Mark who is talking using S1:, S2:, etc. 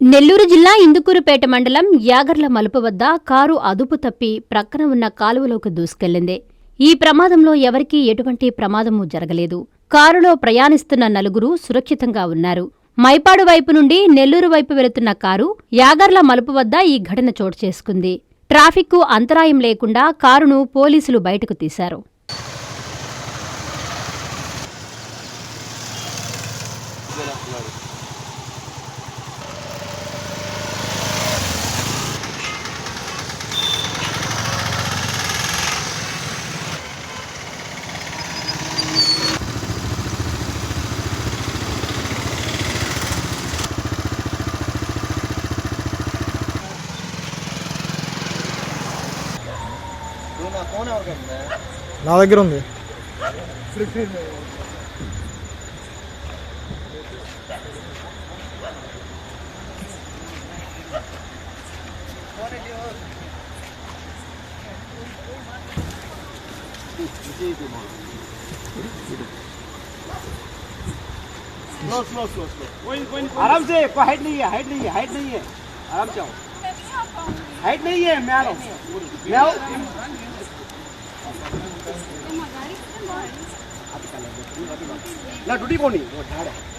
S1: నెల్లూరు జిల్లా ఇందుకూరుపేట మండలం యాగర్ల మలుపు వద్ద కారు అదుపు తప్పి ప్రక్కన ఉన్న కాలువలోకి దూసుకెళ్ళింది. ఈ ప్రమాదంలో ఎవరికీ ఎటువంటి ప్రమాదమూ జరగలేదు. కారులో ప్రయాణిస్తున్న నలుగురు సురక్షితంగా ఉన్నారు. మైపాడు వైపు నుండి నెల్లూరు వైపు వెళుతున్న కారు యాగర్ల మలుపు వద్ద ఈ ఘటన చోటు చేసుకుంది. ట్రాఫిక్కు అంతరాయం లేకుండా కారును పోలీసులు బయటకు తీశారు.
S2: నా దగ్గర ఉంది
S3: स्लो स्लो स्लो स्लो आराम से कोई हाइट नहीं है हाइट नहीं है हाइट नहीं है आराम से आओ हाइट नहीं है मैं आ रहा हूँ मैं आओ ना टूटी कौन नहीं वो झाड़ है